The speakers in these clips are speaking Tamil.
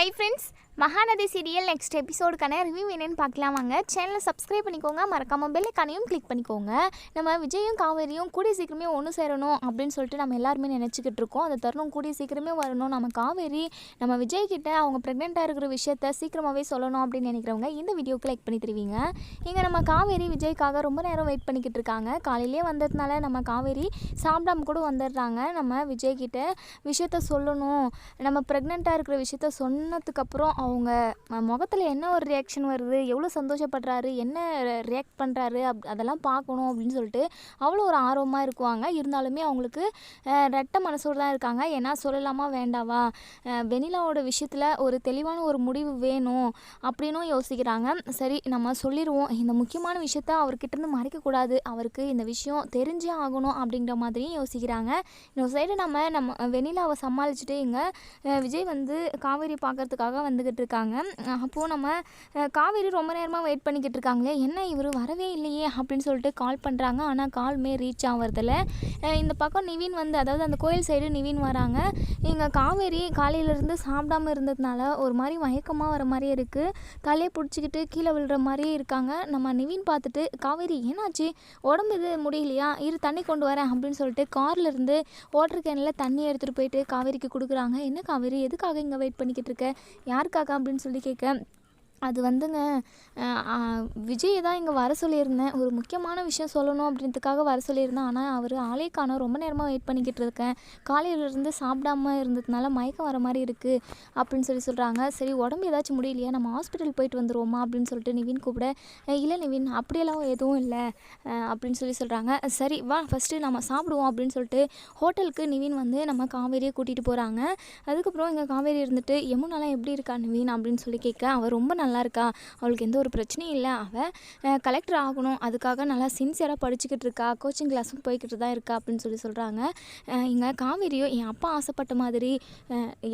Hi friends, Mahanadhi serial next எபிசோடுக்கான review என்னென்னு பார்க்கலாம் வாங்க. சேனலை சப்ஸ்கிரைப் பண்ணிக்கோங்க. மறக்காமல் பெல்லைக்கானையும் கிளிக் பண்ணிக்கோங்க. நம்ம விஜயும் காவேரியும் கூடிய சீக்கிரமே ஒன்று சேரணும் அப்படின்னு சொல்லிட்டு நம்ம எல்லாருமே நினச்சிக்கிட்டு இருக்கோம். அந்த தருணம் கூடிய சீக்கிரமே வரணும். நம்ம காவேரி நம்ம விஜய் கிட்ட அவங்க ப்ரெக்னெண்ட்டாக இருக்கிற விஷயத்த சீக்கிரமாகவே சொல்லணும் அப்படின்னு நினைக்கிறவங்க இந்த வீடியோக்கு லைக் பண்ணி தருவீங்க. இங்கே நம்ம காவேரி விஜய்க்காக ரொம்ப நேரம் வெயிட் பண்ணிக்கிட்டு இருக்காங்க. காலையிலே வந்ததுனால நம்ம காவேரி சாப்பிடாம கூட வந்துடுறாங்க. நம்ம விஜய் கிட்ட விஷயத்த சொல்லணும். நம்ம ப்ரெக்னெண்ட்டாக இருக்கிற விஷயத்த சொன்னதுக்கப்புறம் அவங்க முகத்தில் என்ன ஒரு ரியாக்ஷன் வருது? எவ்வளோ சந்தோஷப்படுறாரு? என்ன ரியாக்ட் பண்ணுறாரு அப் அதெல்லாம் பார்க்கணும் அப்படின்னு சொல்லிட்டு அவ்வளோ ஒரு ஆர்வமாக இருக்குவாங்க. இருந்தாலுமே அவங்களுக்கு ரெட்ட மனசோடு தான் இருக்காங்க. ஏன்னா சொல்லலாமா வேண்டாவா? வெனிலாவோட விஷயத்தில் ஒரு தெளிவான ஒரு முடிவு வேணும் அப்படின்னும் யோசிக்கிறாங்க. சரி நம்ம சொல்லிடுவோம் இந்த முக்கியமான விஷயத்த அவர்கிட்டருந்து மறைக்கக்கூடாது. அவருக்கு இந்த விஷயம் தெரிஞ்சே ஆகணும் அப்படிங்கிற மாதிரியும் யோசிக்கிறாங்க. இன்னொரு சைடு நம்ம நம்ம வெனிலாவை சமாளிச்சுட்டு இங்கே விஜய் வந்து காவேரி பார்க்கறதுக்காக வந்துக்கிட்டு இருக்காங்க அப்போது நம்ம காவேரி ரொம்ப நேரமாக வெயிட் பண்ணிக்கிட்டு இருக்காங்களே என்ன இவர் வரவே இல்லையே அப்படின்னு சொல்லிட்டு கால் பண்ணுறாங்க ஆனால் கால்மே ரீச் ஆகிறதில்ல இந்த பக்கம் நிவின் வந்து அதாவது அந்த கோயில் சைடு நிவின் வராங்க. இங்கே காவேரி காலையிலேருந்து சாப்பிடாம இருந்ததுனால ஒரு மாதிரி மயக்கமாக வர மாதிரியே இருக்குது தலையை பிடிச்சிக்கிட்டு கீழே விழுற மாதிரியே இருக்காங்க. நம்ம நிவின் பார்த்துட்டு காவேரி என்னாச்சு? உடம்பு இது முடியலையா? இரு தண்ணி கொண்டு வரேன் அப்படின்னு சொல்லிட்டு கார்லேருந்து வாட்டர் கேனில் தண்ணி எடுத்துகிட்டு போயிட்டு காவேரிக்கு கொடுக்குறாங்க. என்ன காவேரி? எதுக்காக இங்கே வெயிட் பண்ணிக்கிட்டு இருக்க யாருக்காக அப்படின்னு சொல்லி கேட்க அது வந்துங்க விஜய் தான் இங்கே வர சொல்லியிருந்தேன். ஒரு முக்கியமான விஷயம் சொல்லணும் அப்படின்றதுக்காக வர சொல்லியிருந்தேன். ஆனால் அவர் ஆளே காணோம். ரொம்ப நேரமாக வெயிட் பண்ணிக்கிட்டு இருக்கேன். காலையிலேருந்து சாப்பிடாம இருந்ததுனால மயக்கம் வர மாதிரி இருக்குது அப்படின்னு சொல்லி சொல்கிறாங்க சரி உடம்பு ஏதாச்சும் முடியலையா? நம்ம ஹாஸ்பிட்டல் போயிட்டு வந்துடுவோமா அப்படின்னு சொல்லிட்டு நிவின் கூப்பிட இல்லை நிவின் அப்படியெல்லாம் எதுவும் இல்லை. அப்படின்னு சொல்லி சொல்கிறாங்க சரி வா ஃபஸ்ட்டு நம்ம சாப்பிடுவோம். அப்படின்னு சொல்லிட்டு ஹோட்டலுக்கு நிவின் வந்து நம்ம காவேரியை கூட்டிகிட்டு போகிறாங்க அதுக்கப்புறம் இங்கே காவேரி இருந்துட்டு யமுனாலாம் எப்படி இருக்கா நிவின்? அப்படின்னு சொல்லி கேட்க அவள் ரொம்ப நல்லா நல்லா இருக்கா அவளுக்கு எந்த ஒரு பிரச்சனையும் இல்லை. அவள் கலெக்டர் ஆகணும். அதுக்காக நல்லா சின்சியராக படிச்சுக்கிட்டு இருக்கா. கோச்சிங் கிளாஸும் போய்கிட்டு தான் இருக்கா அப்படின்னு சொல்லி சொல்கிறாங்க இங்கே காவேரியோ என் அப்பா ஆசைப்பட்ட மாதிரி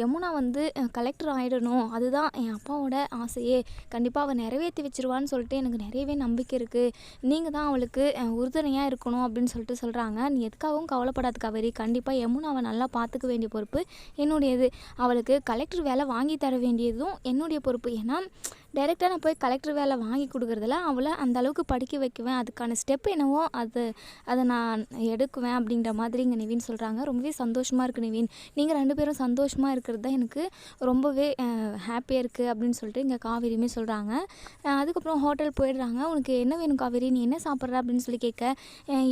யமுனா வந்து கலெக்டர் ஆகிடணும் அதுதான் என் அப்பாவோட ஆசையே. கண்டிப்பாக அவள் நிறைவேற்றி வச்சிருவான்னு சொல்லிட்டு எனக்கு நிறையவே நம்பிக்கை இருக்குது நீங்கள் தான் அவளுக்கு உறுதுணையாக இருக்கணும் அப்படின்னு சொல்லிட்டு சொல்கிறாங்க நீ எதுக்காகவும் கவலைப்படாது காவேரி. கண்டிப்பாக யமுனாவை நல்லா பார்த்துக்க வேண்டிய பொறுப்பு என்னுடையது. அவளுக்கு கலெக்டர் வேலை வாங்கி தர வேண்டியதும் என்னுடைய பொறுப்பு. ஏன்னா டைரெக்டாக நான் போய் கலெக்டர் வேலை வாங்கி கொடுக்குறதில்ல அவளை அந்த அளவுக்கு படிக்க வைக்குவேன். அதுக்கான ஸ்டெப் என்னவோ அது அதை நான் எடுக்குவேன் அப்படின்ற மாதிரி இங்கே நிவின் சொல்கிறாங்க ரொம்பவே சந்தோஷமாக இருக்குது நிவின். நீங்கள் ரெண்டு பேரும் சந்தோஷமாக இருக்கிறது தான் எனக்கு ரொம்பவே ஹாப்பியாக இருக்குது அப்படின்னு சொல்லிட்டு இங்கே காவேரியுமே சொல்கிறாங்க அதுக்கப்புறம் ஹோட்டல் போயிடுறாங்க. உனக்கு என்ன வேணும் காவேரி? நீ என்ன சாப்பிட்ற? அப்படின்னு சொல்லி கேட்க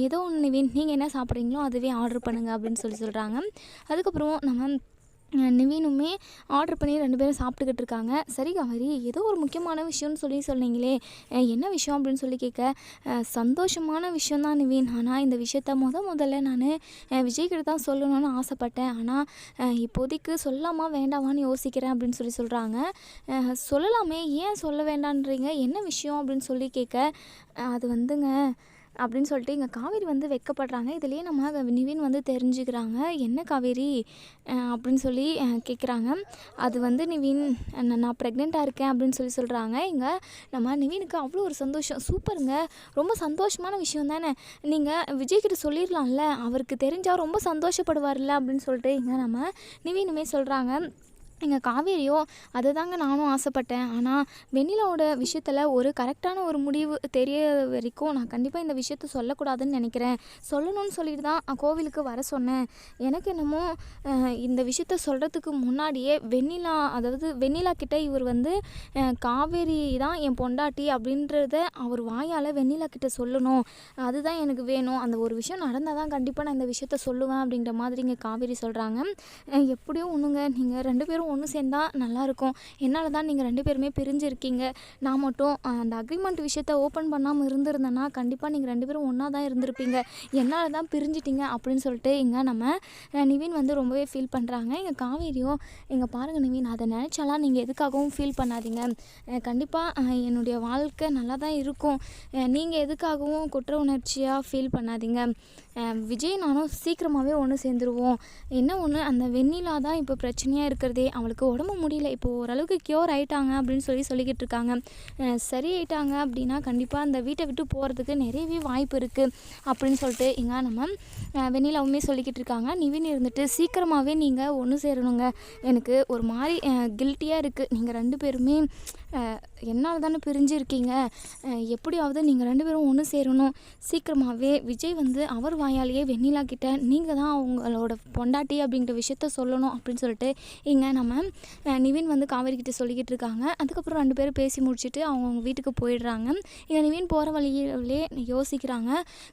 ஏதோ ஒன்று நிவின். நீங்கள் என்ன சாப்பிட்றீங்களோ அதுவே ஆர்டர் பண்ணுங்கள் அப்படின்னு சொல்லி சொல்கிறாங்க அதுக்கப்புறம் நம்ம நிவீனுமே ஆர்டர் பண்ணி ரெண்டு பேரும் சாப்பிட்டுக்கிட்டு இருக்காங்க. சரி காவேரி ஏதோ ஒரு முக்கியமான விஷயம்னு சொல்லி சொன்னீங்களே. என்ன விஷயம் அப்படின்னு சொல்லி கேட்க சந்தோஷமான விஷயம் தான் நிவின். ஆனால் இந்த விஷயத்த முத முதல்ல நான் விஜய்கிட்ட தான் சொல்லணும்னு ஆசைப்பட்டேன். ஆனால் இப்போதைக்கு சொல்லாமா வேண்டாமான்னு யோசிக்கிறேன் அப்படின்னு சொல்லி சொல்கிறாங்க சொல்லலாமே ஏன் சொல்ல வேண்டான்றீங்க? என்ன விஷயம் அப்படின்னு சொல்லி கேட்க அது வந்துங்க அப்படின்னு சொல்லிட்டு இங்கே காவேரி வந்து வெக்கப்படுறாங்க. இதுலேயே நம்ம நிவின் வந்து தெரிஞ்சுக்கிறாங்க. என்ன காவேரி? அப்படின்னு சொல்லி கேட்குறாங்க அது வந்து நிவின் நான் நான் ப்ரெக்னெண்ட்டாக இருக்கேன் அப்படின்னு சொல்லி சொல்கிறாங்க இங்கே நம்ம நிவினுக்கு அவ்வளோ ஒரு சந்தோஷம். சூப்பருங்க. ரொம்ப சந்தோஷமான விஷயம் தானே. நீங்கள் விஜய்கிட்ட சொல்லிடலாம்ல அவருக்கு தெரிஞ்சால் ரொம்ப சந்தோஷப்படுவார்ல அப்படின்னு சொல்லிட்டு இங்கே நம்ம நிவினுமே சொல்கிறாங்க எங்கள் காவேரியோ அதை தாங்க நானும் ஆசைப்பட்டேன். ஆனால் வெண்ணிலாவோட விஷயத்தில் ஒரு கரெக்டான ஒரு முடிவு தெரிய வரைக்கும் நான் கண்டிப்பாக இந்த விஷயத்த சொல்லக்கூடாதுன்னு நினைக்கிறேன். சொல்லணும்னு சொல்லிட்டு தான் கோவிலுக்கு வர சொன்னேன். எனக்கு என்னமோ இந்த விஷயத்த சொல்கிறதுக்கு முன்னாடியே வெண்ணிலா அதாவது வெண்ணிலா கிட்ட இவர் வந்து காவேரி தான் என் பொண்டாட்டி அப்படின்றத அவர் வாயால் வெண்ணிலா கிட்ட சொல்லணும். அதுதான் எனக்கு வேணும். அந்த ஒரு விஷயம் நடந்தால் தான் கண்டிப்பாக நான் இந்த விஷயத்த சொல்லுவேன் அப்படின்ற மாதிரி இங்கே காவேரி சொல்கிறாங்க எப்படியும் ஒன்றுங்க நீங்கள் ரெண்டு பேரும் ஒன்று சேர்ந்தால் நல்லாயிருக்கும். என்னால் தான் நீங்கள் ரெண்டு பேருமே பிரிஞ்சிருக்கீங்க. நான் மட்டும் அந்த அக்ரிமெண்ட் விஷயத்த ஓப்பன் பண்ணாமல் இருந்திருந்தேன்னா கண்டிப்பாக நீங்கள் ரெண்டு பேரும் ஒன்றா தான் இருந்திருப்பீங்க. என்னால் தான் பிரிஞ்சிட்டிங்க அப்படின்னு சொல்லிட்டு இங்கே நம்ம நிவீன் நிவின் வந்து ரொம்பவே ஃபீல் பண்ணுறாங்க எங்கள் காவேரியும் எங்கள் பாருங்கள் நிவின் அதை நினச்சாலாம் நீங்கள் எதுக்காகவும் ஃபீல் பண்ணாதீங்க. கண்டிப்பாக என்னுடைய வாழ்க்கை நல்லா தான் இருக்கும். நீங்கள் எதுக்காகவும் குற்ற உணர்ச்சியாக ஃபீல் பண்ணாதீங்க. விஜய் நானும் சீக்கிரமாகவே ஒன்று சேர்ந்துருவோம். என்ன ஒன்று அந்த வெண்ணிலா தான் இப்போ பிரச்சனையாக இருக்கிறதே அவளுக்கு உடம்பு முடியல. இப்போது ஓரளவுக்கு க்யூர் ஆயிட்டாங்க அப்படின்னு சொல்லி சொல்லிக்கிட்டு இருக்காங்க. சரி ஆயிட்டாங்க அப்படின்னா கண்டிப்பாக அந்த வீட்டை விட்டு போகிறதுக்கு நிறையவே வாய்ப்பு இருக்குது அப்படின்னு சொல்லிட்டு எங்கே நம்ம அஹ் வெண்ணிலாவுமே சொல்லிக்கிட்டு இருக்காங்க. நிவின் இருந்துட்டு சீக்கிரமாகவே நீங்கள் ஒன்று சேரணுங்க. எனக்கு ஒரு மாதிரி கில்ட்டியாக இருக்குது நீங்கள் ரெண்டு பேருமே என்னால் தானே பிரிஞ்சிருக்கீங்க. எப்படியாவது நீங்கள் ரெண்டு பேரும் ஒன்று சேரணும். சீக்கிரமாகவே விஜய் வந்து அவர் வாயாலேயே வெண்ணிலா கிட்ட நீங்கள் தான் அவங்களோட பொண்டாட்டி அப்படிங்கிற விஷயத்த சொல்லணும் அப்படின்னு சொல்லிட்டு இங்கே நம்ம அஹ், நிவின் வந்து காவேரி கிட்டே சொல்லிக்கிட்டு இருக்காங்க. அதுக்கப்புறம் ரெண்டு பேரும் பேசி முடிச்சுட்டு அவங்கவுங்க வீட்டுக்கு போயிடுறாங்க. இங்கே நிவின் போகிற வழியிலே யோசிக்கிறாங்க.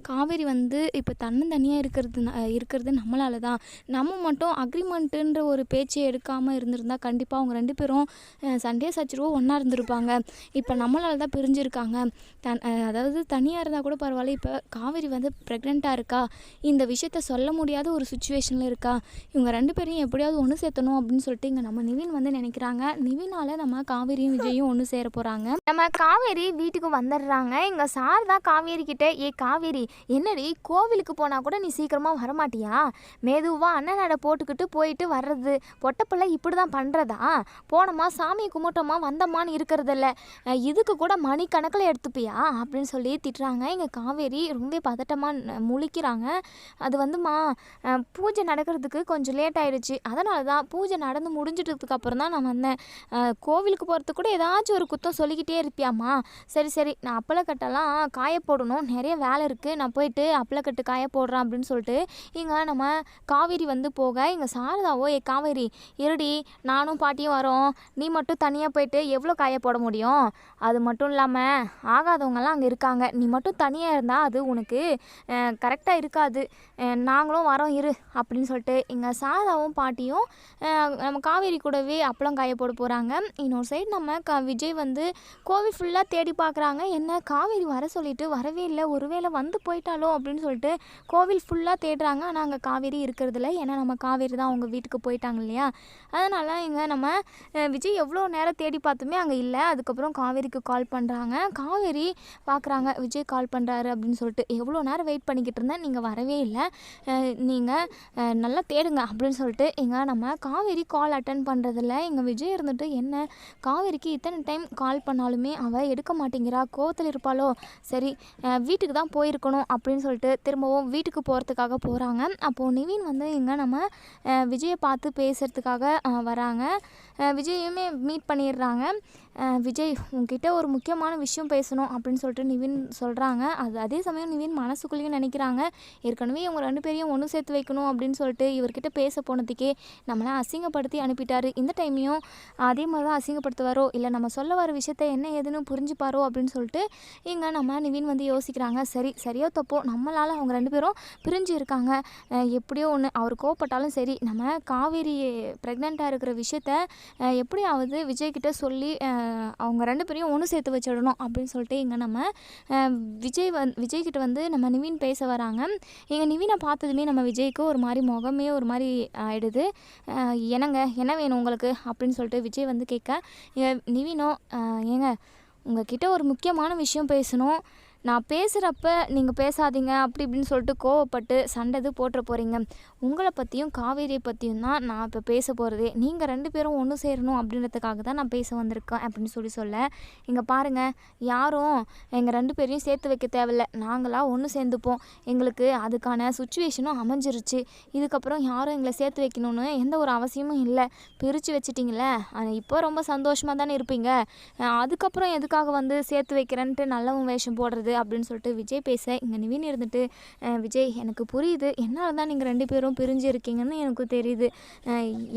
காவேரி வந்து இப்போ தன்னந்தனியாக இருக்கிறது இருக்கிறது நம்மளால தான். நம்ம மட்டும் அக்ரிமெண்ட்டுன்ற ஒரு பேச்சை எடுக்காமல் இருந்திருந்தால் கண்டிப்பாக அவங்க ரெண்டு பேரும் சண்டே சச்சரவோ ஒன்றா இருந்திருப்பாங்க. இப்போ நம்மளால தான் பிரிஞ்சிருக்காங்க. தன் அதாவது தனியாக இருந்தால் கூட பரவாயில்ல. இப்போ காவேரி வந்து ப்ரெக்னெண்ட்டாக இருக்கா? இந்த விஷயத்த சொல்ல முடியாத ஒரு சுச்சுவேஷனில் இருக்கா? இவங்க ரெண்டு பேரையும் எப்படியாவது ஒன்று சேர்த்தணும் அப்படின்னு சொல்லிட்டு இங்கே நம்ம நிவின் வந்து நினைக்கிறாங்க நிவினால நம்ம காவேரியும் விஜயும் ஒன்று சேர போகிறாங்க நம்ம காவேரி வீட்டுக்கு வந்துடுறாங்க. இங்கே சார் தான் காவேரி கிட்ட ஏ காவேரி என்னடி கோவிலுக்கு போனால் கூட நீ சீக்கிரமாக வரமாட்டியா? மெதுவாக அண்ணன் நட போட்டுக்கிட்டு போயிட்டு வர்றது. பொட்டப்பிள்ளை இப்படி தான் பண்ணுறதா போனோமா சாமி கும்பிட்டோமா வந்தோமான்னு இருக்கிறதில்ல. இதுக்கு கூட மணிக்கணக்கில் எடுத்துப்பியா? அப்படின்னு சொல்லி திட்டுறாங்க. எங்கள் காவேரி ரொம்ப பதட்டமாக முழிக்கிறாங்க. அது வந்துமா பூஜை நடக்கிறதுக்கு கொஞ்சம் லேட் ஆயிடுச்சு. அதனால தான் பூஜை நடந்து முடிஞ்சிட்டதுக்கு அப்புறம் தான் நான் வந்தேன். கோவிலுக்கு போகிறதுக்கு கூட ஏதாச்சும் ஒரு குத்தம் சொல்லிக்கிட்டே இருப்பியாம்மா. சரி சரி நான் அப்பளக்கட்டெல்லாம் காய போடணும். நிறைய வேலை இருக்குது நான் போயிட்டு அப்பளக்கட்டு காய போடுறேன் அப்படின்னு சொல்லிட்டு இங்கே நம்ம காவேரி வந்து போக இங்கே சாரதாவோ ஏ காவேரி இருடி நானும் பாட்டியும் வரோம். நீ மட்டும் தனியாக போயிட்டு எவ்வளோ காய போட முடியும்? அது மட்டும் இல்லாமல் ஆகாதவங்கெல்லாம் அங்கே இருக்காங்க. நீ மட்டும் தனியாக இருந்தால் அது உனக்கு கரெக்டாக இருக்காது. நாங்களும் வரோம் இரு அப்படின்னு சொல்லிட்டு இங்கே சாரதாவும் பாட்டியும் நம்ம காவேரி காவேரி கூடவே அப்பளம் காய போட போகிறாங்க இன்னொரு சைடு நம்ம க விஜய் வந்து கோவில் ஃபுல்லாக தேடி பார்க்குறாங்க என்ன காவேரி வர சொல்லிட்டு வரவே இல்லை. ஒருவேளை வந்து போயிட்டாலோ அப்படின்னு சொல்லிட்டு கோவில் ஃபுல்லாக தேடுறாங்க. ஆனால் அங்கே காவேரி இருக்கிறதில்ல. ஏன்னா நம்ம காவேரி தான் அவங்க வீட்டுக்கு போயிட்டாங்க இல்லையா? அதனால் இங்கே நம்ம விஜய் எவ்வளோ நேரம் தேடி பார்த்துமே அங்கே இல்லை. அதுக்கப்புறம் காவேரிக்கு கால் பண்ணுறாங்க காவேரி பார்க்குறாங்க விஜய் கால் பண்ணுறாரு அப்படின்னு சொல்லிட்டு. எவ்வளோ நேரம் வெயிட் பண்ணிக்கிட்டு இருந்தேன். நீங்கள் வரவே இல்லை. நீங்கள் நல்லா தேடுங்க அப்படின்னு சொல்லிட்டு இங்கே நம்ம காவேரி கால் அட்டன் அட்டன் பண்ணுறதில்ல எங்கள் விஜய் இருந்துட்டு என்ன? காவேரிக்கு இத்தனை டைம் கால் பண்ணாலுமே அவள் எடுக்க மாட்டேங்கிறா. கோவத்தில் இருப்பாளோ? சரி வீட்டுக்கு தான் போயிருக்கணும் அப்படின்னு சொல்லிட்டு திரும்பவும் வீட்டுக்கு போகிறதுக்காக போகிறாங்க அப்போது நிவின் வந்து இங்கே நம்ம விஜயை பார்த்து பேசுகிறதுக்காக வராங்க. விஜயுமே மீட் பண்ணிடுறாங்க. விஜய் உங்ககிட்ட ஒரு முக்கியமான விஷயம் பேசணும் அப்படின்னு சொல்லிட்டு நிவின் சொல்கிறாங்க அது அதே சமயம் நிவின் மனசுக்குள்ளேயும் நினைக்கிறாங்க. ஏற்கனவே இவங்க ரெண்டு பேரையும் ஒன்று சேர்த்து வைக்கணும் அப்படின்னு சொல்லிட்டு இவர்கிட்ட பேச போனதுக்கே நம்மளை அசிங்கப்படுத்தி அனுப்பிட்டாரு. இந்த டைமையும் அதே மாதிரி தான் அசிங்கப்படுத்துவாரோ இல்லை நம்ம சொல்ல வர விஷயத்த என்ன ஏதுன்னு புரிஞ்சுப்பாரோ அப்படின்னு சொல்லிட்டு இங்கே நம்ம நிவின் வந்து யோசிக்கிறாங்க. சரி சரியோ தப்போ நம்மளால் அவங்க ரெண்டு பேரும் பிரிஞ்சு இருக்காங்க. எப்படியோ ஒன்று அவர் கோவப்பட்டாலும் சரி நம்ம காவேரி ப்ரெக்னெண்ட்டாக இருக்கிற விஷயத்த எப்படியாவது விஜய்கிட்ட சொல்லி அவங்க ரெண்டு பேரையும் ஒன்று சேர்த்து வச்சிடணும் அப்படின்னு சொல்லிட்டு இங்கே நம்ம விஜய் வந் விஜய்கிட்ட வந்து நம்ம நிவின் பேச வராங்க. எங்கள் நிவினை பார்த்ததுமே நம்ம விஜய்க்கு ஒரு மாதிரி முகமே ஒரு மாதிரி ஆயிடுது. என்னங்க என்ன வேணும் உங்களுக்கு? அப்படின்னு சொல்லிட்டு விஜய் வந்து கேட்க நிவினோ ஏங்க உங்ககிட்ட ஒரு முக்கியமான விஷயம் பேசணும். நான் பேசுகிறப்ப நீங்கள் பேசாதீங்க அப்படி இப்படின்னு சொல்லிட்டு கோவப்பட்டு சண்டை போட்டுற போகிறீங்க உங்களை பற்றியும் காவேரியை பற்றியும் தான் நான் இப்போ பேச போகிறதே நீங்கள் ரெண்டு பேரும் ஒன்று சேரணும் அப்படின்றதுக்காக தான் நான் பேச வந்திருக்கேன் அப்படின்னு சொல்லி சொல்ல. இங்கே பாருங்கள் யாரும் எங்கள் ரெண்டு பேரையும் சேர்த்து வைக்க தேவையில்ல. நாங்களாக ஒன்று சேர்ந்துப்போம். எங்களுக்கு அதுக்கான சுச்சுவேஷனும் அமைஞ்சிருச்சு. இதுக்கப்புறம் யாரும் எங்களை சேர்த்து வைக்கணும்னு எந்த ஒரு அவசியமும் இல்லை. பிரித்து வச்சிட்டிங்களே ஆனா இப்போ ரொம்ப சந்தோஷமாக தானே இருப்பீங்க. அதுக்கப்புறம் எதுக்காக வந்து சேர்த்து வைக்கிறேன்ட்டு நல்லவன் வேஷம் போடுறது? அப்படின்னு சொல்லிட்டு விஜய் பேச இங்கே நிவின் இருந்துட்டு விஜய் எனக்கு புரியுது. என்னால் தான் நீங்கள் ரெண்டு பேரும் பிரிஞ்சு இருக்கீங்கன்னு எனக்கு தெரியுது.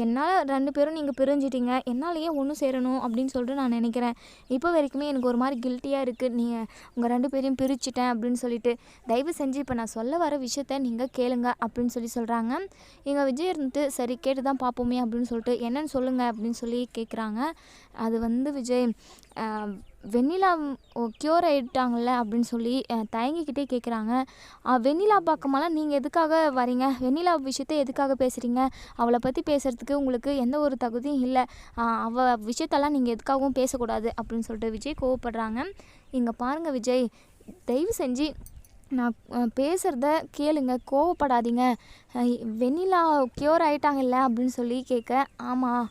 என்னால் ரெண்டு பேரும் நீங்கள் பிரிஞ்சிட்டீங்க. என்னாலேயே ஒன்று சேரணும் அப்படின்னு சொல்லிட்டு நான் நினைக்கிறேன். இப்போ வரைக்குமே எனக்கு ஒரு மாதிரி கில்ட்டியாக இருக்குது நீங்கள் உங்கள் ரெண்டு பேரையும் பிரிச்சிட்டேன் அப்படின்னு சொல்லிட்டு தயவு செஞ்சு இப்போ நான் சொல்ல வர விஷயத்த நீங்கள் கேளுங்க அப்படின்னு சொல்லி சொல்கிறாங்க எங்கள் விஜய் இருந்துட்டு சரி கேட்டு தான் பார்ப்போமே அப்படின்னு சொல்லிட்டு என்னன்னு சொல்லுங்கள் அப்படின்னு சொல்லி கேட்குறாங்க அது வந்து விஜய் வெண்ணிலா க்யூர் ஆகிட்டாங்கல்ல அப்படின்னு சொல்லி தயங்கிக்கிட்டே கேட்குறாங்க வெண்ணிலா பக்கமெல்லாம் நீங்கள் எதுக்காக வரீங்க? வெண்ணிலா விஷயத்த எதுக்காக பேசுகிறீங்க அவளை பற்றி பேசுகிறதுக்கு உங்களுக்கு எந்த ஒரு தகுதியும் இல்லை. அவள் விஷயத்தெல்லாம் நீங்கள் எதுக்காகவும் பேசக்கூடாது அப்படின்னு சொல்லிட்டு விஜய் கோவப்படுறாங்க. இங்கே பாருங்கள் விஜய் தயவு செஞ்சு நான் பேசுகிறத கேளுங்க கோவப்படாதீங்க. வெண்ணிலா க்யூர் ஆகிட்டாங்கல்ல அப்படின்னு சொல்லி கேட்க ஆமாம்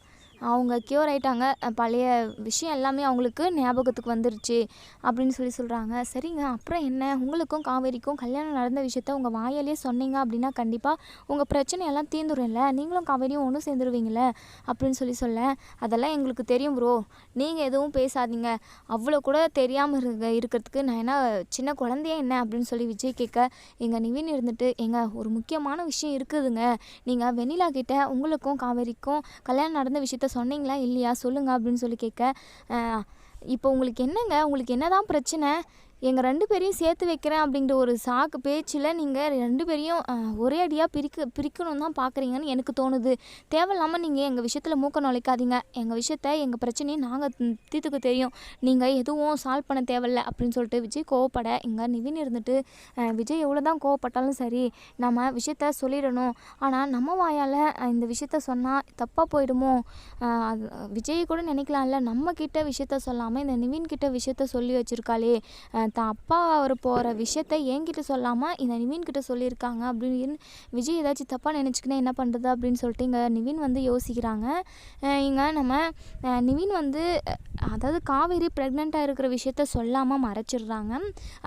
அவங்க க்யூர் ஆயிட்டாங்க. பழைய விஷயம் எல்லாமே அவங்களுக்கு ஞாபகத்துக்கு வந்துருச்சு அப்படின்னு சொல்லி சொல்கிறாங்க சரிங்க அப்புறம் என்ன? உங்களுக்கும் காவேரிக்கும் கல்யாணம் நடந்த விஷயத்த உங்கள் வாயாலே சொன்னீங்க அப்படின்னா கண்டிப்பாக உங்கள் பிரச்சனையெல்லாம் தீர்ந்துரும்ல நீங்களும் காவேரியும் ஒன்றும் சேர்ந்துருவீங்களே அப்படின்னு சொல்லி சொல்ல. அதெல்லாம் எங்களுக்கு தெரியும் ப்ரோ நீங்கள் எதுவும் பேசாதீங்க. அவ்வளோ கூட தெரியாமல் இருக்க இருக்கிறதுக்கு நான் என்ன சின்ன குழந்தையே என்ன அப்படின்னு சொல்லி விஜய் கேட்க எங்கள் நிவின் இருந்துட்டு எங்கள் ஒரு முக்கியமான விஷயம் இருக்குதுங்க. நீங்கள் வெண்ணிலா கிட்ட உங்களுக்கும் காவேரிக்கும் கல்யாணம் நடந்த விஷயத்த சொன்னீங்களா இல்லையா? சொல்லுங்கள் அப்படின்னு சொல்லி கேட்க இப்போ உங்களுக்கு என்னங்க? உங்களுக்கு என்னதான் பிரச்சனை? எங்கள் ரெண்டு பேரையும் சேர்த்து வைக்கிறேன் அப்படிங்கிற ஒரு சாக்கு பேச்சில் நீங்கள் ரெண்டு பேரையும் ஒரே அடியாக பிரிக்க பிரிக்கணும் தான் பார்க்குறீங்கன்னு எனக்கு தோணுது. தேவையில்லாமல் நீங்கள் எங்கள் விஷயத்தில் மூக்க நுழைக்காதீங்க. எங்கள் விஷயத்த எங்கள் பிரச்சனையை நாங்கள் தீர்த்துக்க தெரியும். நீங்கள் எதுவும் சால்வ் பண்ண தேவையில்ல அப்படின்னு சொல்லிட்டு விஜய் கோவப்பட இங்கே நிவின் இருந்துட்டு விஜய் எவ்வளோ தான் கோவப்பட்டாலும் சரி நம்ம விஷயத்த சொல்லிடணும். ஆனால் நம்ம வாயால் இந்த விஷயத்த சொன்னால் தப்பாக போயிடுமோ? அது விஜய் கூட நினைக்கலாம்ல. நம்ம கிட்ட விஷயத்த சொல்லாமல் இந்த நிவின் கிட்ட விஷயத்த சொல்லி வச்சுருக்காளே தான். அப்பா அவர் போகிற விஷயத்த என்கிட்ட சொல்லாமல் இந்த நிவின் கிட்ட சொல்லியிருக்காங்க அப்படின்னு விஜய் ஏதாச்சும் தப்பாக நினச்சிக்கினா என்ன பண்ணுறது அப்படின்னு சொல்லிட்டு இங்கே நிவின் வந்து யோசிக்கிறாங்க. இங்கே நம்ம நிவின் வந்து அதாவது காவேரி ப்ரெக்னெண்ட்டாக இருக்கிற விஷயத்த சொல்லாமல் மறைச்சிடுறாங்க.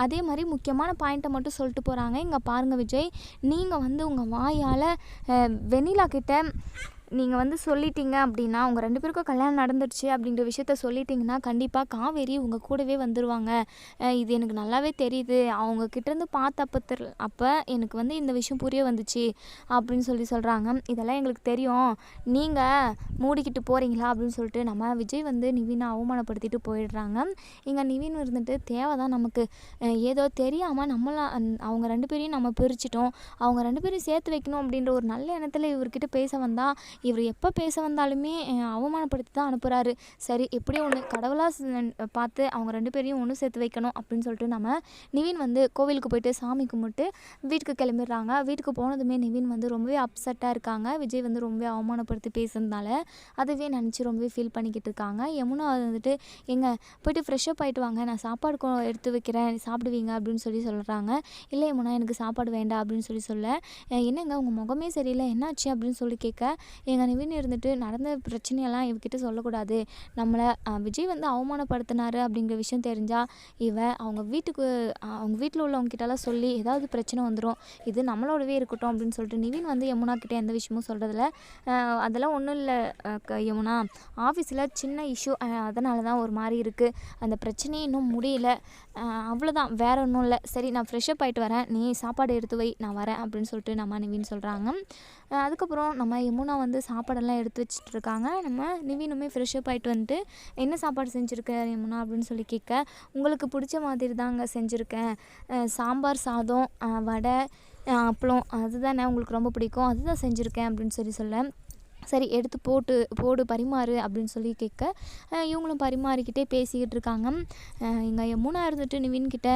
அதே மாதிரி முக்கியமான பாயிண்ட்டை மட்டும் சொல்லிட்டு போகிறாங்க இங்கே பாருங்கள் விஜய் நீங்கள் வந்து உங்கள் வாயால் வெண்ணிலா கிட்ட நீங்கள் வந்து சொல்லிட்டீங்க அப்படின்னா உங்கள் ரெண்டு பேருக்கும் கல்யாணம் நடந்துடுச்சு அப்படிங்கிற விஷயத்த சொல்லிட்டீங்கன்னா கண்டிப்பாக காவேரி உங்கள் கூடவே வந்துடுவாங்க இது எனக்கு நல்லாவே தெரியுது. அவங்க கிட்டேருந்து பார்த்தப்ப அப்போ எனக்கு வந்து இந்த விஷயம் புரிய வந்துச்சு அப்படின்னு சொல்லி சொல்கிறாங்க இதெல்லாம் எங்களுக்கு தெரியும். நீங்கள் மூடிக்கிட்டு போகிறீங்களா அப்படின்னு சொல்லிட்டு நம்ம விஜய் வந்து நிவினை அவமானப்படுத்திட்டு போயிடுறாங்க. இங்கே நிவின் இருந்துட்டு தேவை தான் நமக்கு. ஏதோ தெரியாமல் நம்மளா அவங்க ரெண்டு பேரையும் நம்ம பிரிச்சிட்டோம். அவங்க ரெண்டு பேரையும் சேர்த்து வைக்கணும் அப்படின்ற ஒரு நல்ல எண்ணத்தில் இவர்கிட்ட பேச வந்தால் இவர் எப்போ பேச வந்தாலுமே அவமானப்படுத்தி தான் அனுப்புகிறாரு சரி எப்படி ஒன்று கடவுளாக பார்த்து அவங்க ரெண்டு பேரையும் ஒன்று சேர்த்து வைக்கணும் அப்படின்னு சொல்லிட்டு நம்ம நிவின் வந்து கோவிலுக்கு போயிட்டு சாமி கும்பிட்டு வீட்டுக்கு கிளம்பிடுறாங்க. வீட்டுக்கு போனதுமே நிவின் வந்து ரொம்பவே அப்செட்டாக இருக்காங்க. விஜய் வந்து ரொம்பவே அவமானப்படுத்தி பேசுனதுனால அதுவே நினச்சி ரொம்பவே ஃபீல் பண்ணிக்கிட்டு இருக்காங்க. யமுனா வந்துட்டு எங்கே போயிட்டு ஃப்ரெஷ்ஷப் ஆகிட்டு வாங்க. நான் சாப்பாடு எடுத்து வைக்கிறேன். சாப்பிடுவீங்க? அப்படின்னு சொல்லி சொல்கிறாங்க இல்லை யமுனா எனக்கு சாப்பாடு வேண்டாம். அப்படின்னு சொல்லி சொல்ல என்னங்க உங்கள் முகமே சரியில்லை. என்னாச்சு? அப்படின்னு சொல்லி கேட்க எங்கள் நிவின் இருந்துட்டு நடந்த பிரச்சனையெல்லாம் இவகிட்ட சொல்லக்கூடாது. நம்மளை விஜய் வந்து அவமானப்படுத்தினாரு அப்படிங்கிற விஷயம் தெரிஞ்சால் இவ அவங்க வீட்டுக்கு அவங்க வீட்டில் உள்ளவங்க கிட்டலாம் சொல்லி ஏதாவது பிரச்சனை வந்துடும் இது நம்மளோடவே இருக்கட்டும் அப்படின்னு சொல்லிட்டு நிவின் வந்து யமுனா கிட்டே எந்த விஷயமும் சொல்கிறதில்ல அதெல்லாம் ஒன்றும் இல்லை யமுனா. ஆஃபீஸில் சின்ன இஷ்யூ அதனால தான் ஒரு மாதிரி இருக்குது அந்த பிரச்சனையே இன்னும் முடியல. அவ்வளோதான் வேற ஒன்றும் இல்லை. சரி நான் ஃப்ரெஷ்ஷப் ஆகிட்டு வரேன். நீ சாப்பாடு எடுத்து வை. நான் வரேன் அப்படின்னு சொல்லிட்டு நம்ம நிவின் சொல்கிறாங்க அதுக்கப்புறம் நம்ம யமுனா வந்து சாப்பாடெல்லாம் எடுத்து வச்சுட்டு இருக்காங்க நம்ம நிவினுமே ஃப்ரெஷ்ஷப் ஆகிட்டு வந்துட்டு என்ன சாப்பாடு செஞ்சுருக்க யமுனா அப்படின்னு சொல்லி கேட்க உங்களுக்கு பிடிச்ச மாதிரி தாங்க செஞ்சுருக்கேன் சாம்பார் சாதம் வடை அஹ் அப்பளம் அதுதானே உங்களுக்கு ரொம்ப பிடிக்கும். அதுதான் செஞ்சுருக்கேன். அப்படின்னு சொல்லி சொல்ல சரி எடுத்து போட்டு போடு பரிமாறு அப்படின்னு சொல்லி கேட்க இவங்களும் பரிமாறிக்கிட்டே பேசிக்கிட்டு இருக்காங்க. எங்கள் யமுனா இருந்துட்டு நிவின் கிட்ட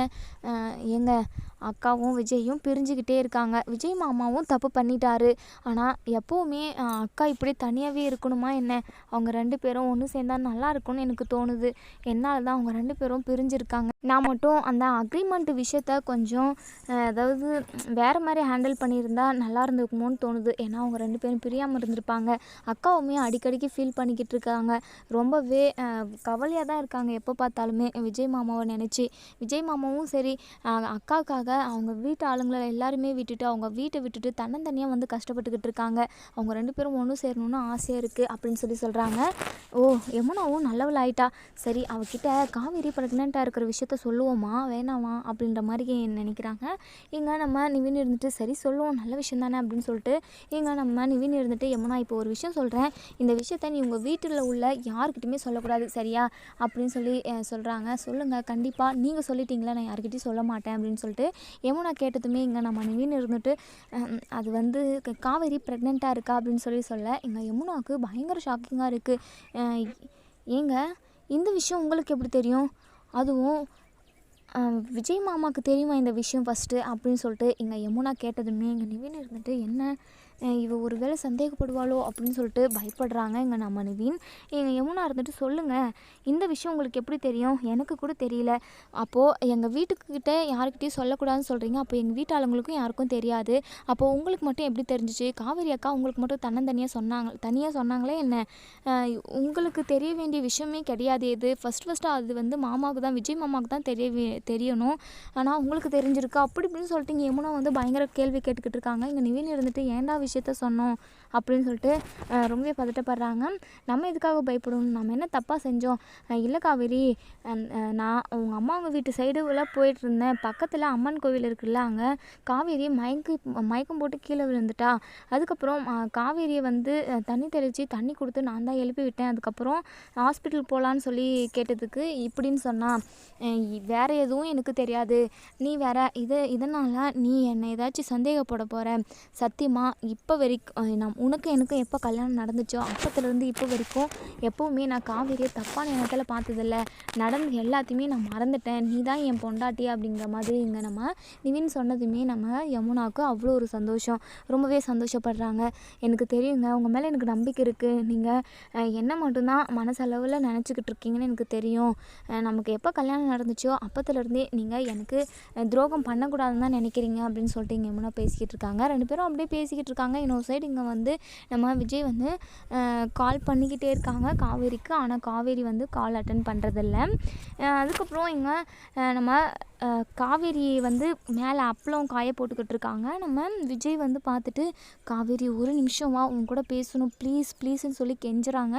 அஹ் அக்காவும் விஜயும் பிரிஞ்சுக்கிட்டே இருக்காங்க. விஜய் மாமாவும் தப்பு பண்ணிட்டாரு. ஆனால் எப்போவுமே அக்கா இப்படி தனியாகவே இருக்கணுமா என்ன? அவங்க ரெண்டு பேரும் ஒன்று சேர்ந்தால் நல்லா இருக்கும்னு எனக்கு தோணுது. என்னால் தான் அவங்க ரெண்டு பேரும் பிரிஞ்சிருக்காங்க. நான் மட்டும் அந்த அக்ரிமெண்ட் விஷயத்த கொஞ்சம் அதாவது வேறு மாதிரி ஹேண்டில் பண்ணியிருந்தால் நல்லா இருந்திருக்குமோன்னு தோணுது. ஏன்னா அவங்க ரெண்டு பேரும் பிரியாமல் இருந்திருப்பாங்க. அக்காவுமே அடிக்கடிக்கு ஃபீல் பண்ணிக்கிட்டு இருக்காங்க. ரொம்பவே கவலையாக தான் இருக்காங்க. எப்போ பார்த்தாலுமே விஜய் மாமாவை நினச்சி. விஜய் மாமாவும் சரி அக்காவுக்காக அவங்க வீட்டு ஆளுங்களை எல்லாருமே விட்டுட்டு அவங்க வீட்டை விட்டுட்டு தன்னந்தனியாக வந்து கஷ்டப்பட்டுக்கிட்டு இருக்காங்க. அவங்க ரெண்டு பேரும் ஒன்று சேரணும்னு ஆசையாக இருக்குது அப்படின்னு சொல்லி சொல்கிறாங்க ஓ யமுனாவும் நல்லவள் ஆயிட்டா. சரி அவகிட்ட காவேரி ப்ரெக்னெண்ட்டாக இருக்கிற விஷயத்த சொல்லுவோமா? வேணாமா? அப்படின்ற மாதிரி நினைக்கிறாங்க. இங்கே நம்ம நிவின் இருந்துட்டு சரி சொல்லுவோம். நல்ல விஷயம் தானே அப்படின்னு சொல்லிட்டு இங்கே நம்ம நிவின் இருந்துட்டு யமுனா இப்போ ஒரு விஷயம் சொல்கிறேன் இந்த விஷயத்த நீ உங்கள் வீட்டில் உள்ள யாருக்கிட்டையுமே சொல்லக்கூடாது சரியா? அப்படின்னு சொல்லி சொல்கிறாங்க சொல்லுங்கள் கண்டிப்பாக நீங்கள் சொல்லிட்டீங்களா? நான் யாருக்கிட்டையும் சொல்ல மாட்டேன் அப்படின்னு சொல்லிட்டு யமுனா கேட்டதுமே இங்கே நம்ம நிவின் இருந்துட்டு அது வந்து காவேரி ப்ரெக்னெண்ட்டாக இருக்கா? அப்படின்னு சொல்லி சொல்ல எங்கள் யமுனாவுக்கு பயங்கர ஷாக்கிங்காக இருக்குது ஏங்க இந்த விஷயம் உங்களுக்கு எப்படி தெரியும்? அதுவும் விஜய் மாமாவுக்கு தெரியுமா இந்த விஷயம் ஃபஸ்ட்டு அப்படின்னு சொல்லிட்டு இங்கே யமுனா கேட்டதுமே இங்கே நிவின் இருந்துட்டு என்ன? இவ ஒரு வேளை சந்தேகப்படுவாளோ அப்படின்னு சொல்லிட்டு பயப்படுறாங்க எங்கள் நம்ம நிவின் எங்கள் யமுனா இருந்துட்டு சொல்லுங்கள் இந்த விஷயம் உங்களுக்கு எப்படி தெரியும்? எனக்கு கூட தெரியல. அப்போது எங்கள் வீட்டுக்கிட்ட யாருக்கிட்டையும் சொல்லக்கூடாதுன்னு சொல்கிறீங்க அப்போ எங்கள் வீட்டாளங்களுக்கும் யாருக்கும் தெரியாது. அப்போது உங்களுக்கு மட்டும் எப்படி தெரிஞ்சிச்சு? காவேரி அக்கா உங்களுக்கு மட்டும் தன்னந்தனியாக சொன்னாங்க தனியாக சொன்னாங்களே என்ன? உங்களுக்கு தெரிய வேண்டிய விஷயமே கிடையாது இது. ஃபஸ்ட் ஃபஸ்ட்டு அது வந்து மாமாவுக்கு தான் விஜய் மாமாவுக்கு தான் தெரிய தெரியணும். ஆனால் உங்களுக்கு தெரிஞ்சிருக்கு. அப்படி இப்படின்னு சொல்லிட்டு இங்கே யமுனா வந்து பயங்கர கேள்வி கேட்டுக்கிட்டு இருக்காங்க. இங்கே நிவீன் இருந்துட்டு ஏன்டா விஷயத்த சொன்னோம். அப்படின்னு சொல்லிட்டு ரொம்பவே பதட்டப்படுறாங்க. நம்ம எதுக்காக பயப்படணும்? நம்ம என்ன தப்பாக செஞ்சோம்? இல்லை காவேரி நான் உங்கள் அம்மாங்க வீட்டு சைடுல போயிட்டு இருந்தேன். பக்கத்தில் அம்மன் கோவில் இருக்குல்ல அங்கே காவேரி மயங்கி மயக்கம் போட்டு கீழே விழுந்துட்டா. அதுக்கப்புறம் காவேரியை வந்து தண்ணி தெளித்து தண்ணி கொடுத்து நான் தான் எழுப்பி விட்டேன். அதுக்கப்புறம் ஹாஸ்பிட்டல் போகலான்னு சொல்லி கேட்டதுக்கு இப்படின்னு சொன்னால் வேறு எதுவும் எனக்கு தெரியாது. நீ வேற இது இதனால் நீ என்னை ஏதாச்சும் சந்தேகப்பட போகிற சத்தியமா இப்போ வரைக்கும் நம் உனக்கு எனக்கும் எப்போ கல்யாணம் நடந்துச்சோ அப்பத்துலேருந்து இப்போ வரைக்கும் எப்போவுமே நான் காவேரியை தப்பான இடத்துல பார்த்ததில்ல. நடந்து எல்லாத்தையுமே நான் மறந்துட்டேன். நீ தான் என் பொண்டாட்டி அப்படிங்கிற மாதிரி இங்கே நம்ம நிவின் சொன்னதுமே நம்ம யமுனாவுக்கு அவ்வளோ ஒரு சந்தோஷம். ரொம்பவே சந்தோஷப்படுறாங்க. எனக்கு தெரியுங்க உங்கள் மேலே எனக்கு நம்பிக்கை இருக்குது நீங்கள் என்ன மட்டும்தான் மனசளவில் நினச்சிக்கிட்டு இருக்கீங்கன்னு எனக்கு தெரியும். நமக்கு எப்போ கல்யாணம் நடந்துச்சோ அப்பத்துலேருந்தே நீங்கள் எனக்கு துரோகம் பண்ணக்கூடாதுன்னு தான் நினைக்கிறீங்க அப்படின்னு சொல்லிட்டு இங்கே யமுனா பேசிக்கிட்டு இருக்காங்க. ரெண்டு பேரும் அப்படியே பேசிக்கிட்டு இருக்காங்க. இன்னொரு சைடு இங்கே வந்து நம்ம விஜய் வந்து கால் பண்ணிக்கிட்டே இருக்காங்க காவேரிக்கு. ஆனால் காவேரி வந்து கால் அட்டன் பண்ணுறதில்ல அதுக்கப்புறம் இங்கே நம்ம காவேரி வந்து மேலே அப்பளம் காய போட்டுக்கிட்டு இருக்காங்க. நம்ம விஜய் வந்து பார்த்துட்டு காவேரி ஒரு நிமிஷமா உங்க உன் கூட பேசணும். ப்ளீஸ் ப்ளீஸ்ன்னு சொல்லி கெஞ்சுறாங்க.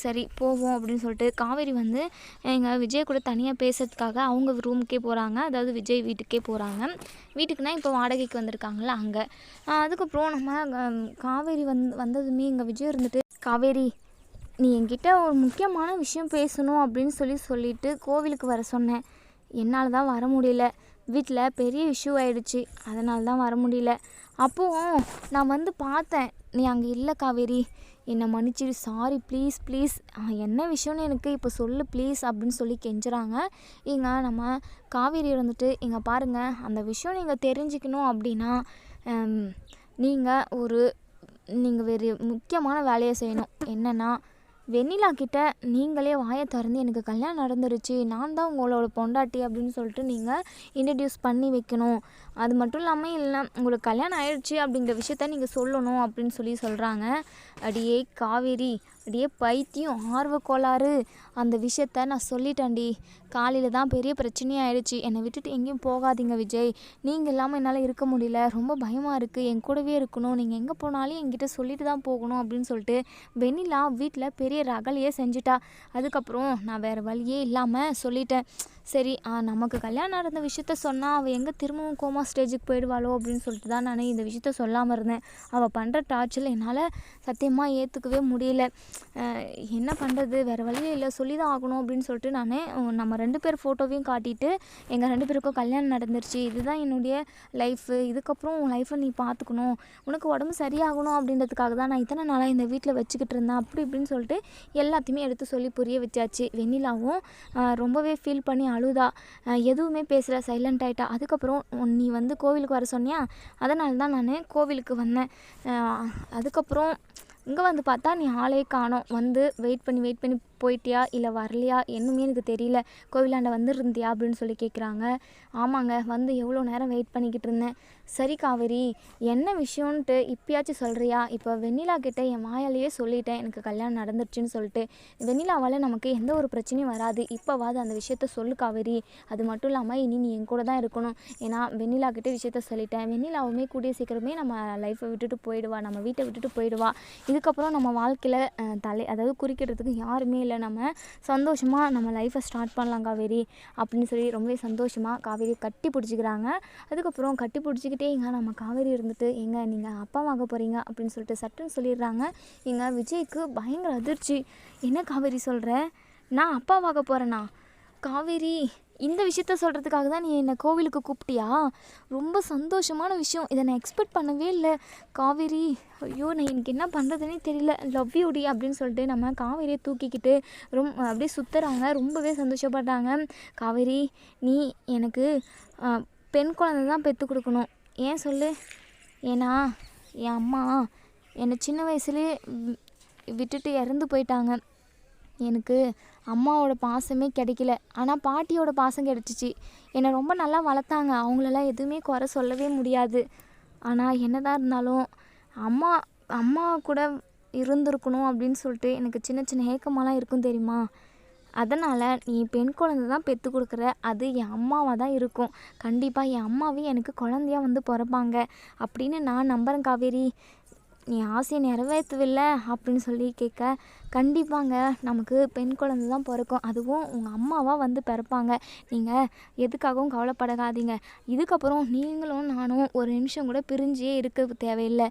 சரி போவோம். அப்படின்னு சொல்லிட்டு காவேரி வந்து எங்கள் விஜய் கூட தனியாக பேசுறதுக்காக அவங்க ரூமுக்கே போகிறாங்க அதாவது விஜய் வீட்டுக்கே போகிறாங்க வீட்டுக்குன்னா இப்போ வாடகைக்கு வந்திருக்காங்களா அங்கே. அதுக்கப்புறம் நம்ம காவேரி காவேரி வந் வந்ததுமே எங்கள் விஜய் இருந்துட்டு காவேரி நீ என்கிட்ட ஒரு முக்கியமான விஷயம் பேசணும் அப்படின்னு சொல்லி சொல்லிட்டு கோவிலுக்கு வர சொன்னேன். என்னால் தான் வர முடியல. வீட்டில் பெரிய இஷ்யூ ஆயிடுச்சு. அதனால தான் வர முடியல. அப்போது நான் வந்து பார்த்தேன் நீ அங்கே இல்லை காவேரி. என்னை மன்னிச்சிடு சாரி ப்ளீஸ் ப்ளீஸ் என்ன விஷயம்னு எனக்கு இப்போ சொல்லு ப்ளீஸ் அப்படின்னு சொல்லி கெஞ்சுறாங்க. இங்கே நம்ம காவேரி வந்துட்டு இங்கே பாருங்கள் அந்த விஷயம் நீங்கள் தெரிஞ்சுக்கணும் அப்படின்னா நீங்கள் ஒரு நீங்கள் வேறு முக்கியமான வேலையை செய்யணும். என்னென்னா வெண்ணிலா கிட்ட நீங்களே வாயை திறந்து எனக்கு கல்யாணம் நடந்துருச்சு நான் தான் உங்களோட பொண்டாட்டி அப்படின்னு சொல்லிட்டு நீங்கள் இன்ட்ரடியூஸ் பண்ணி வைக்கணும். அது மட்டும் இல்லாமல் இல்லை உங்களுக்கு கல்யாணம் ஆயிடுச்சு அப்படிங்கிற விஷயத்த நீங்கள் சொல்லணும் அப்படின்னு சொல்லி சொல்கிறாங்க அடியே காவேரி அப்படியே பைத்தியம் ஆர்வ கோளாறு அந்த விஷயத்த நான் சொல்லிட்டேன்டி. காலையில் தான் பெரிய பிரச்சனையாயிடுச்சு. என்னை விட்டுட்டு எங்கேயும் போகாதீங்க விஜய். நீங்கள் இல்லாமல் என்னால் இருக்க முடியல. ரொம்ப பயமாக இருக்குது என் கூடவே இருக்கணும். நீங்கள் எங்கே போனாலும் என்கிட்ட சொல்லிட்டு தான் போகணும் அப்படின்னு சொல்லிட்டு வெண்ணிலா வீட்டில் பெரிய ரகலையே செஞ்சுட்டா. அதுக்கப்புறம் நான் வேறு வழியே இல்லாமல் சொல்லிட்டேன். சரி நமக்கு கல்யாணம் நடந்த விஷயத்த சொன்னால் அவள் எங்கே திரும்பவும் கோமா ஸ்டேஜுக்கு போயிடுவாளோ அப்படின்னு சொல்லிட்டு தான் நான் இந்த விஷயத்த சொல்லாமல் இருந்தேன். அவள் பண்ணுற டார்ச்சர் என்னால் சத்தியமாக ஏற்றுக்கவே முடியல. என்ன பண்ணுறது வேறு வழியே இல்லை சொல்லி தான் ஆகணும் அப்படின்னு சொல்லிட்டு நான் நம்ம ரெண்டு பேர் ஃபோட்டோவையும் காட்டிட்டு எங்கள் ரெண்டு பேருக்கும் கல்யாணம் நடந்துருச்சு. இதுதான் என்னுடைய லைஃபு இதுக்கப்புறம் உன் லைஃப்பை நீ பார்த்துக்கணும் உனக்கு உடம்பு சரியாகணும் அப்படின்றதுக்காக தான் நான் இத்தனை நாளாக இந்த வீட்டில் வச்சுக்கிட்டு இருந்தேன். அப்படி இப்படின்னு சொல்லிட்டு எல்லாத்தையுமே எடுத்து சொல்லி புரிய வச்சாச்சு. வெண்ணிலாவும் ரொம்பவே ஃபீல் பண்ணி அழுதா எதுவுமே பேசல சைலண்ட் ஆகிட்டா அதுக்கப்புறம் நீ வந்து கோவிலுக்கு வர சொன்னியா? அதனால தான் நான் கோவிலுக்கு வந்தேன். அதுக்கப்புறம் இங்கே வந்து பார்த்தா நீ ஆளே காணோம். வந்து வெயிட் பண்ணி வெயிட் பண்ணி போயிட்டியா? இல்லை வரலையா? என்னமே எனக்கு தெரியல. கோவிலாண்ட வந்துருந்தியா? அப்படின்னு சொல்லி கேட்குறாங்க ஆமாங்க வந்து எவ்வளோ நேரம் வெயிட் பண்ணிக்கிட்டு இருந்தேன். சரி காவேரி என்ன விஷயம்ன்ட்டு இப்பயாச்சும் சொல்கிறியா இப்போ வெண்ணிலா கிட்டே என் மாயாலேயே சொல்லிட்டேன். எனக்கு கல்யாணம் நடந்துருச்சுன்னு சொல்லிட்டு. வெண்ணிலாவால் நமக்கு எந்த ஒரு பிரச்சனையும் வராது. இப்போவாது அந்த விஷயத்த சொல்லு காவேரி. அது மட்டும் இல்லாமல் இனி நீ என் கூட தான் இருக்கணும். ஏன்னா வெண்ணிலா கிட்டே விஷயத்த சொல்லிட்டேன். வெண்ணிலாவுமே கூடிய சீக்கிரமே நம்ம லைஃப்பை விட்டுட்டு போயிடுவா. நம்ம வீட்டை விட்டுட்டு போயிடுவா. இதுக்கப்புறம் நம்ம வாழ்க்கையில் தலை அதாவது குறிக்கிறதுக்கு யாருமே இல்லை. நம்ம சந்தோஷமாக நம்ம லைஃப்பை ஸ்டார்ட் பண்ணலாம் காவேரி அப்படின்னு சொல்லி ரொம்பவே சந்தோஷமாக காவேரி கட்டி பிடிச்சிக்கிறாங்க. அதுக்கப்புறம் கட்டி பிடிச்சிக்கிட்டே எங்க நம்ம காவேரி இருந்துட்டு எங்க நீங்கள் அப்பா வாங்க போகிறீங்க அப்படின்னு சொல்லிட்டு சட்டுன்னு சொல்லிடுறாங்க. எங்கள் விஜய்க்கு பயங்கர அதிர்ச்சி. என்ன காவேரி சொல்கிற நான் அப்பா வாங்க போகிறேண்ணா காவேரி இந்த விஷயத்த சொல்கிறதுக்காக தான் நீ என்னை கோவிலுக்கு கூப்பிட்டியா? ரொம்ப சந்தோஷமான விஷயம். இதை நான் எக்ஸ்பெக்ட் பண்ணவே இல்லை. காவேரி ஐயோ நான் எனக்கு என்ன பண்ணுறதுனே தெரியல. லவ் யூடி அப்படின்னு சொல்லிட்டு நம்ம காவேரியை தூக்கிக்கிட்டு ரொம் அப்படியே சுற்றுறாங்க ரொம்பவே சந்தோஷப்படுறாங்க. காவேரி நீ எனக்கு பெண் குழந்தை தான் பெற்று கொடுக்கணும். ஏன் சொல்லு? ஏன்னா என் அம்மா என்னை சின்ன வயசுலேயே விட்டுட்டு இறந்து போயிட்டாங்க. எனக்கு அம்மாவோட பாசமே கிடைக்கல. ஆனால் பாட்டியோட பாசம் கிடச்சிச்சு. என்னை ரொம்ப நல்லா வளர்த்தாங்க. அவங்களெல்லாம் எதுவுமே குறை சொல்லவே முடியாது. ஆனால் என்னதான் இருந்தாலும் அம்மா அம்மா கூட இருந்திருக்கணும் அப்படின்னு சொல்லிட்டு எனக்கு சின்ன சின்ன ஏக்கமெல்லாம் இருக்கும் தெரியுமா? அதனால் நீ பெண் குழந்தை தான் பெற்று கொடுக்குற. அது என் அம்மாவாக தான் இருக்கும். கண்டிப்பாக என் அம்மாவே எனக்கு குழந்தையா வந்து பிறப்பாங்க. அப்படின்னு நான் நம்புகிறேன் காவேரி. நீ ஆசையை நிறைவேற்றவில்லை அப்படின்னு சொல்லி கேட்க கண்டிப்பாங்க. நமக்கு பெண் குழந்தை தான் பிறக்கும். அதுவும் உங்கள் அம்மாவாக வந்து பிறப்பாங்க. நீங்கள் எதுக்காகவும் கவலைப்படாதீங்க இதுக்கப்புறம் நீங்களும் நானும் ஒரு நிமிஷம் கூட பிரிஞ்சே இருக்க தேவையில்லை.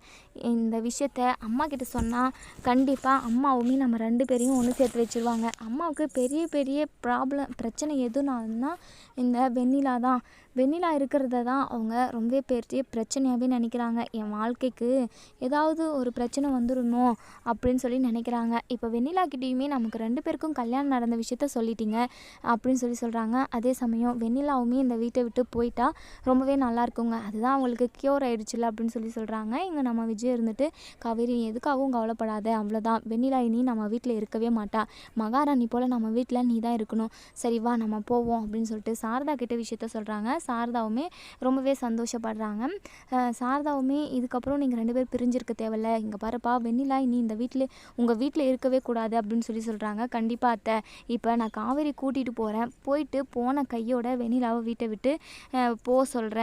இந்த விஷயத்த அம்மா கிட்ட சொன்னால் கண்டிப்பாக அம்மாவுமே நம்ம ரெண்டு பேரையும் ஒன்று சேர்த்து வச்சுருவாங்க. அம்மாவுக்கு பெரிய பெரிய ப்ராப்ளம் பிரச்சனை எதுனாலும்னா இந்த வெண்ணிலா தான். வெண்ணிலா இருக்கிறத தான் அவங்க ரொம்ப பெரிய பிரச்சனையாகவே நினைக்கிறாங்க. என் வாழ்க்கைக்கு ஏதாவது ஒரு பிரச்சனை வந்துடணும் அப்படின்னு சொல்லி நினைக்கிறாங்க. இப்போ வெண்ணிலா கிட்டேயுமே நமக்கு ரெண்டு பேருக்கும் கல்யாணம் நடந்த விஷயத்த சொல்லிட்டீங்க அப்படின்னு சொல்லி சொல்கிறாங்க அதே சமயம் வெண்ணிலாவுமே இந்த வீட்டை விட்டு போயிட்டா ரொம்பவே நல்லா இருக்குங்க. அதுதான் அவங்களுக்கு க்யூர் ஆயிடுச்சுல அப்படின்னு சொல்லி சொல்கிறாங்க இங்கே நம்ம விஜய் இருந்துட்டு காவேரி எதுக்காகவும் கவலைப்படாத. அவ்வளோதான் வெண்ணிலா இனி நம்ம வீட்டில் இருக்கவே மாட்டா. மகாராணி போல் நம்ம வீட்டில் நீ தான் இருக்கணும். சரி வா நம்ம போவோம். அப்படின்னு சொல்லிட்டு சாரதா கிட்ட விஷயத்த சொல்கிறாங்க சாரதாவுமே ரொம்பவே சந்தோஷப்படுறாங்க. சாரதாவுமே இதுக்கப்புறம் நீங்கள் ரெண்டு பேரும் பிரிஞ்சிருக்க தேவையில்ல. இங்கே பாருப்பா வெண்ணிலா இனி இந்த வீட்டில் உங்கள் வீட்டில் இருக்கவே கூடாது அப்படின்னு சொல்லி சொல்கிறாங்க கண்டிப்பாக அத்தை. இப்போ நான் காவேரி கூட்டிகிட்டு போகிறேன் போயிட்டு போன கையோட வெண்ணிலாவை வீட்டை விட்டு போக சொல்கிறேன்